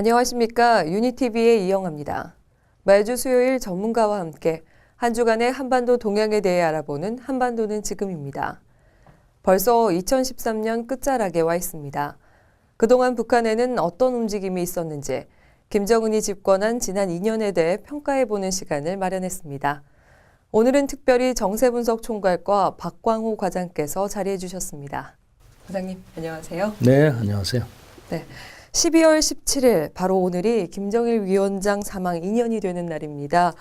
안녕하십니까. 유니티비의 이영아입니다. 매주 수요일 전문가와 함께 한 주간의 한반도 동향에 대해 알아보는 한반도는 지금입니다. 벌써 2013년 끝자락에 와 있습니다. 그동안 북한에는 어떤 움직임이 있었는지 김정은이 집권한 지난 2년에 대해 평가해보는 시간을 마련했습니다. 오늘은 특별히 정세분석 총괄과 박광호 과장께서 자리해 주셨습니다. 과장님, 안녕하세요. 네, 안녕하세요. 12월 17일 바로 오늘이 김정일 위원장 사망 2년이 되는 날입니다.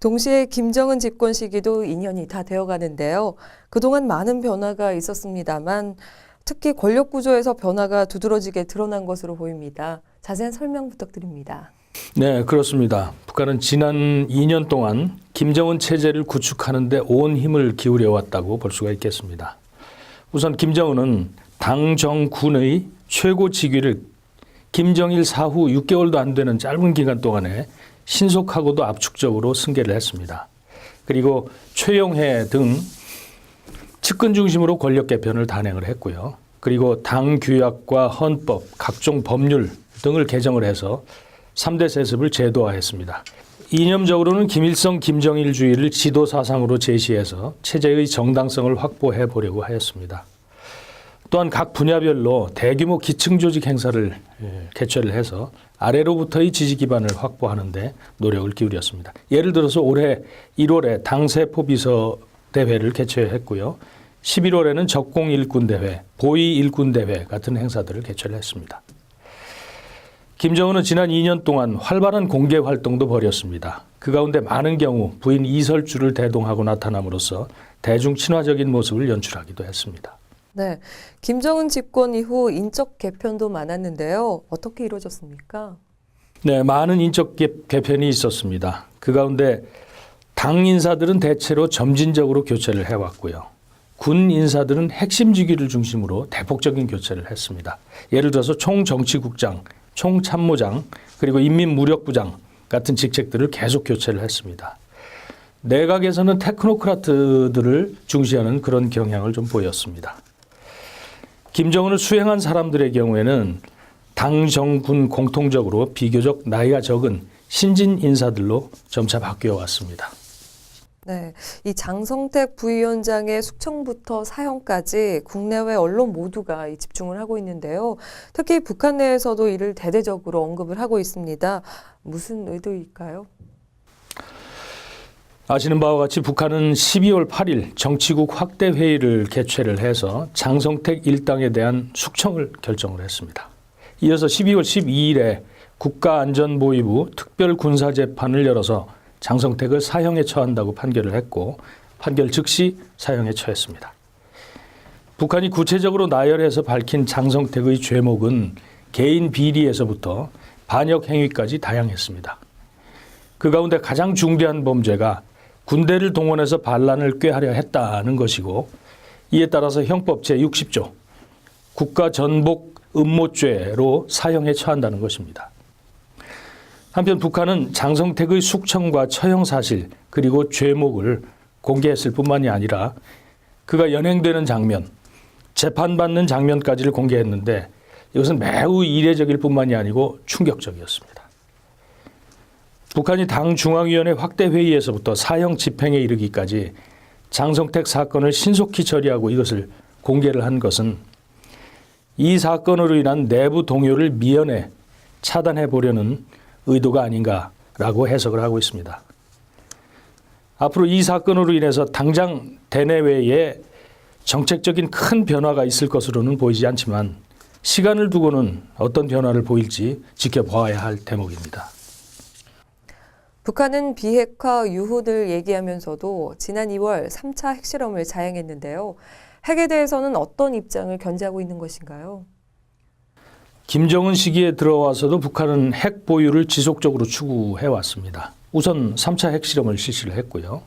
동시에 김정은 집권 시기도 2년이 다 되어 가는데요. 그동안 많은 변화가 있었습니다만 특히 권력 구조에서 변화가 두드러지게 드러난 것으로 보입니다. 자세한 설명 부탁드립니다. 네, 그렇습니다. 북한은 지난 2년 동안 김정은 체제를 구축하는 데 온 힘을 기울여 왔다고 볼 수가 있겠습니다. 우선 김정은은 당 정군의 최고 직위를 김정일 사후 6개월도 안 되는 짧은 기간 동안에 신속하고도 압축적으로 승계를 했습니다. 그리고 최영해 등 측근 중심으로 권력 개편을 단행을 했고요. 그리고 당 규약과 헌법, 각종 법률 등을 개정을 해서 3대 세습을 제도화했습니다. 이념적으로는 김일성 김정일주의를 지도 사상으로 제시해서 체제의 정당성을 확보해 보려고 하였습니다. 또한 각 분야별로 대규모 기층 조직 행사를 예, 개최를 해서 아래로부터의 지지 기반을 확보하는데 노력을 기울였습니다. 예를 들어서 올해 1월에 당세포 비서 대회를 개최했고요. 11월에는 적공 일군 대회, 보위 일군 대회 같은 행사들을 개최를 했습니다. 김정은은 지난 2년 동안 활발한 공개 활동도 벌였습니다. 그 가운데 많은 경우 부인 이설주를 대동하고 나타남으로써 대중 친화적인 모습을 연출하기도 했습니다. 네. 김정은 집권 이후 인적 개편도 많았는데요. 어떻게 이루어졌습니까? 네, 많은 인적 개- 개편이 있었습니다. 그 가운데 당 인사들은 대체로 점진적으로 교체를 해왔고요. 군 인사들은 핵심 직위를 중심으로 대폭적인 교체를 했습니다. 예를 들어서 총정치국장, 총참모장, 그리고 인민무력부장 같은 직책들을 계속 교체를 했습니다. 내각에서는 테크노크라트들을 중시하는 그런 경향을 좀 보였습니다. 김정은을 수행한 사람들의 경우에는 당 정군 공통적으로 비교적 나이가 적은 신진 인사들로 점차 바뀌어 왔습니다. 네. 이 장성택 부위원장의 숙청부터 사형까지 국내외 언론 모두가 이 집중을 하고 있는데요. 특히 북한 내에서도 이를 대대적으로 언급을 하고 있습니다. 무슨 의도일까요? 아시는 바와 같이 북한은 12월 8일 정치국 확대 회의를 개최를 해서 장성택 일당에 대한 숙청을 결정을 했습니다. 이어서 12월 12일에 국가안전보위부 특별군사재판을 열어서 장성택을 사형에 처한다고 판결을 했고 판결 즉시 사형에 처했습니다. 북한이 구체적으로 나열해서 밝힌 장성택의 죄목은 개인 비리에서부터 반역 행위까지 다양했습니다. 그 가운데 가장 중대한 범죄가 군대를 동원해서 반란을 꾀하려 했다는 것이고 이에 따라서 형법 제60조 국가 전복 음모죄로 사형에 처한다는 것입니다. 한편 북한은 장성택의 숙청과 처형 사실 그리고 죄목을 공개했을 뿐만이 아니라 그가 연행되는 장면, 재판받는 장면까지를 공개했는데 이것은 매우 이례적일 뿐만이 아니고 충격적이었습니다. 북한이 당 중앙위원회 확대 회의에서부터 사형 집행에 이르기까지 장성택 사건을 신속히 처리하고 이것을 공개를 한 것은 이 사건으로 인한 내부 동요를 미연에 차단해 보려는 의도가 아닌가라고 해석을 하고 있습니다. 앞으로 이 사건으로 인해서 당장 대내외에 정책적인 큰 변화가 있을 것으로는 보이지 않지만 시간을 두고는 어떤 변화를 보일지 지켜봐야 할 대목입니다. 북한은 비핵화 유후를 얘기하면서도 지난 2월 3차 핵실험을 자행했는데요. 핵에 대해서는 어떤 입장을 견지하고 있는 것인가요? 김정은 시기에 들어와서도 북한은 핵 보유를 지속적으로 추구해 왔습니다. 우선 3차 핵실험을 실시를 했고요.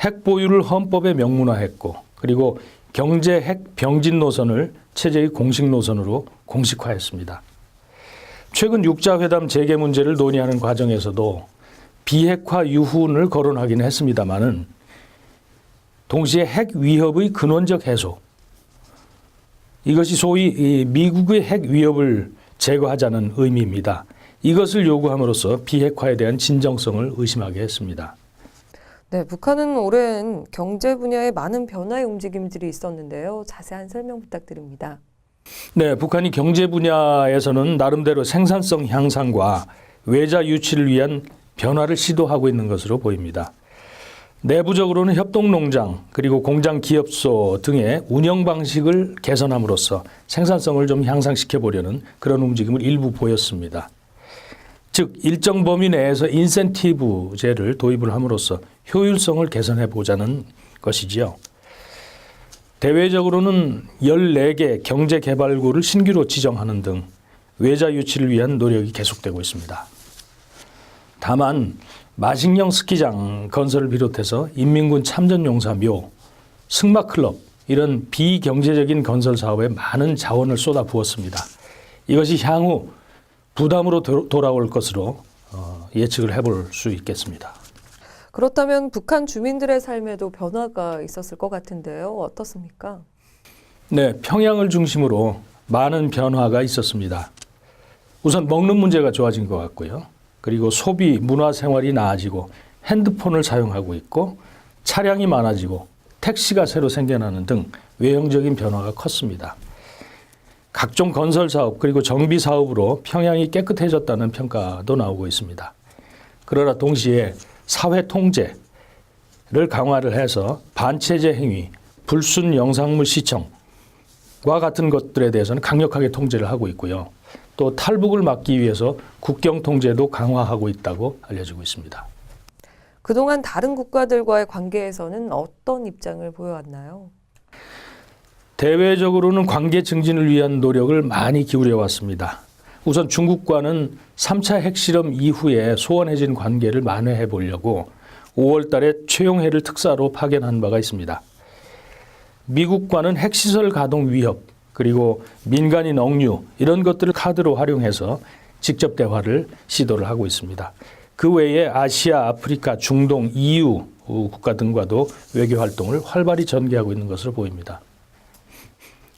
핵 보유를 헌법에 명문화했고 그리고 경제 핵 병진 노선을 체제의 공식 노선으로 공식화했습니다. 최근 육자 회담 재개 문제를 논의하는 과정에서도 비핵화 유훈을 거론하긴 했습니다마는 동시에 핵 위협의 근원적 해소 이것이 소위 이 미국의 핵 위협을 제거하자는 의미입니다. 이것을 요구함으로써 비핵화에 대한 진정성을 의심하게 했습니다. 네, 북한은 오랜 경제 분야에 많은 변화의 움직임들이 있었는데요. 자세한 설명 부탁드립니다. 네, 북한이 경제 분야에서는 나름대로 생산성 향상과 외자 유치를 위한 변화를 시도하고 있는 것으로 보입니다. 내부적으로는 협동농장 그리고 공장 기업소 등의 운영 방식을 개선함으로써 생산성을 좀 향상시켜 보려는 그런 움직임을 일부 보였습니다. 즉 일정 범위 내에서 인센티브제를 도입을 함으로써 효율성을 개선해 보자는 것이지요. 대외적으로는 14개 경제개발구를 신규로 지정하는 등 외자 유치를 위한 노력이 계속되고 있습니다. 다만 마식령 스키장 건설을 비롯해서 인민군 참전용사묘, 승마클럽 이런 비경제적인 건설 사업에 많은 자원을 쏟아 부었습니다. 이것이 향후 부담으로 도- 돌아올 것으로 어, 예측을 해볼 수 있겠습니다. 그렇다면 북한 주민들의 삶에도 변화가 있었을 것 같은데요. 어떻습니까? 네, 평양을 중심으로 많은 변화가 있었습니다. 우선 먹는 문제가 좋아진 것 같고요. 그리고 소비, 문화 생활이 나아지고 핸드폰을 사용하고 있고 차량이 많아지고 택시가 새로 생겨나는 등 외형적인 변화가 컸습니다. 각종 건설 사업 그리고 정비 사업으로 평양이 깨끗해졌다는 평가도 나오고 있습니다. 그러나 동시에 사회 통제를 강화를 해서 반체제 행위, 불순 영상물 시청, 과 같은 것들에 대해서는 강력하게 통제를 하고 있고요. 또 탈북을 막기 위해서 국경 통제도 강화하고 있다고 알려지고 있습니다. 그동안 다른 국가들과의 관계에서는 어떤 입장을 보여왔나요? 대외적으로는 관계 증진을 위한 노력을 많이 기울여 왔습니다. 우선 중국과는 3차 핵실험 이후에 소원해진 관계를 만회해 보려고 5월 달에 최용해를 특사로 파견한 바가 있습니다. 미국과는 핵시설 가동 위협 그리고 민간인 억류 이런 것들을 카드로 활용해서 직접 대화를 시도를 하고 있습니다. 그 외에 아시아, 아프리카, 중동, EU 국가 등과도 외교 활동을 활발히 전개하고 있는 것으로 보입니다.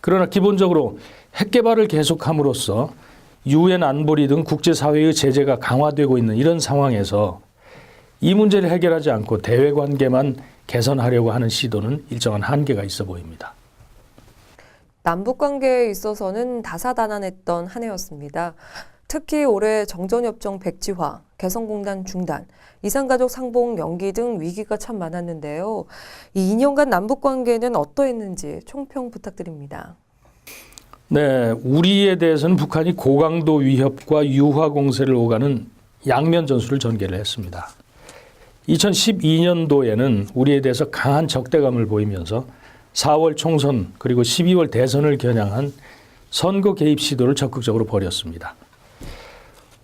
그러나 기본적으로 핵 개발을 계속함으로써 유엔 안보리 등 국제사회의 제재가 강화되고 있는 이런 상황에서 이 문제를 해결하지 않고 대외 관계만 개선하려고 하는 시도는 일정한 한계가 있어 보입니다. 남북 관계에 있어서는 다사다난했던 한 해였습니다. 특히 올해 정전협정 백지화, 개성공단 중단, 이산가족 상봉 연기 등 위기가 참 많았는데요. 이 2년간 남북 관계는 어떠했는지 총평 부탁드립니다. 네, 우리에 대해서는 북한이 고강도 위협과 유화 공세를 오가는 양면 전술을 전개를 했습니다. 2012년도에는 우리에 대해서 강한 적대감을 보이면서 4월 총선 그리고 12월 대선을 겨냥한 선거 개입 시도를 적극적으로 벌였습니다.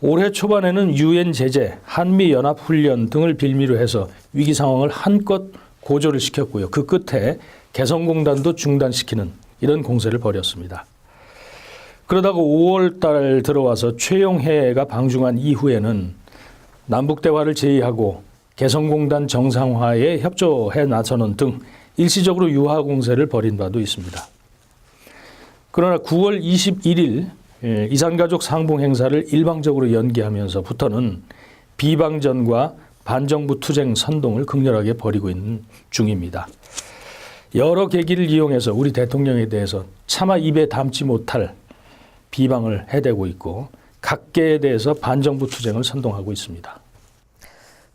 올해 초반에는 유엔 제재, 한미 연합 훈련 등을 빌미로 해서 위기 상황을 한껏 고조를 시켰고요. 그 끝에 개성공단도 중단시키는 이런 공세를 벌였습니다. 그러다가 5월 달 들어와서 최용해가 방중한 이후에는 남북 대화를 제의하고 개성공단 정상화에 협조해 나서는 등 일시적으로 유화 공세를 벌인 바도 있습니다. 그러나 9월 21일 예, 이산가족 상봉 행사를 일방적으로 연기하면서부터는 비방전과 반정부 투쟁 선동을 극렬하게 벌이고 있는 중입니다. 여러 계기를 이용해서 우리 대통령에 대해서 차마 입에 담지 못할 비방을 해대고 있고 각계에 대해서 반정부 투쟁을 선동하고 있습니다.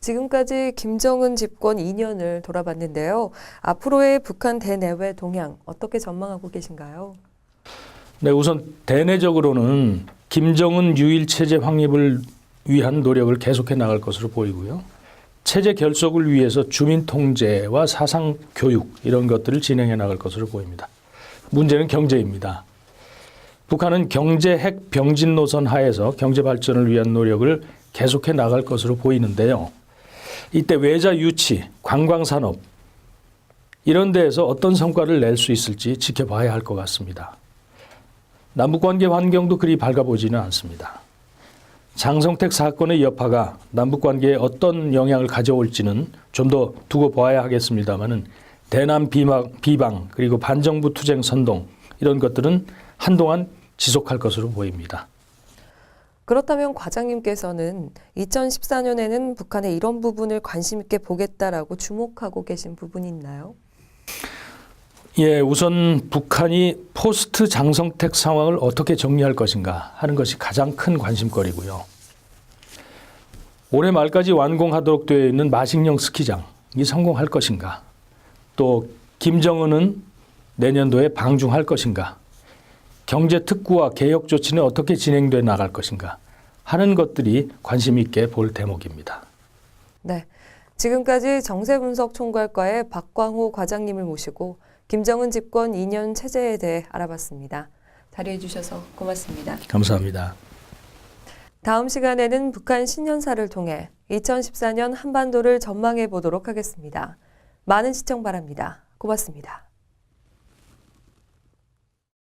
지금까지 김정은 집권 2년을 돌아봤는데요. 앞으로의 북한 대내외 동향 어떻게 전망하고 계신가요? 네, 우선 대내적으로는 김정은 유일 체제 확립을 위한 노력을 계속해 나갈 것으로 보이고요. 체제 결속을 위해서 주민 통제와 사상 교육 이런 것들을 진행해 나갈 것으로 보입니다. 문제는 경제입니다. 북한은 경제 핵 병진 노선 하에서 경제 발전을 위한 노력을 계속해 나갈 것으로 보이는데요. 이때 외자 유치, 관광 산업 이런 데에서 어떤 성과를 낼 수 있을지 지켜봐야 할 것 같습니다. 남북관계 환경도 그리 밝아 보지는 않습니다. 장성택 사건의 여파가 남북관계에 어떤 영향을 가져올지는 좀 더 두고 봐야 하겠습니다만은 대남 비방, 비방 그리고 반정부 투쟁 선동 이런 것들은 한동안 지속할 것으로 보입니다. 그렇다면 과장님께서는 2014년에는 북한의 이런 부분을 관심 있게 보겠다라고 주목하고 계신 부분이 있나요? 예, 우선 북한이 포스트 장성택 상황을 어떻게 정리할 것인가 하는 것이 가장 큰 관심거리고요. 올해 말까지 완공하도록 되어 있는 마식령 스키장이 성공할 것인가? 또 김정은은 내년도에 방중할 것인가? 경제 특구와 개혁 조치는 어떻게 진행돼 나갈 것인가? 하는 것들이 관심 있게 볼 대목입니다. 네. 지금까지 정세분석 총괄과의 박광호 과장님을 모시고 김정은 집권 2년 체제에 대해 알아봤습니다. 자리해 주셔서 고맙습니다. 감사합니다. 다음 시간에는 북한 신년사를 통해 2014년 한반도를 전망해 보도록 하겠습니다. 많은 시청 바랍니다. 고맙습니다.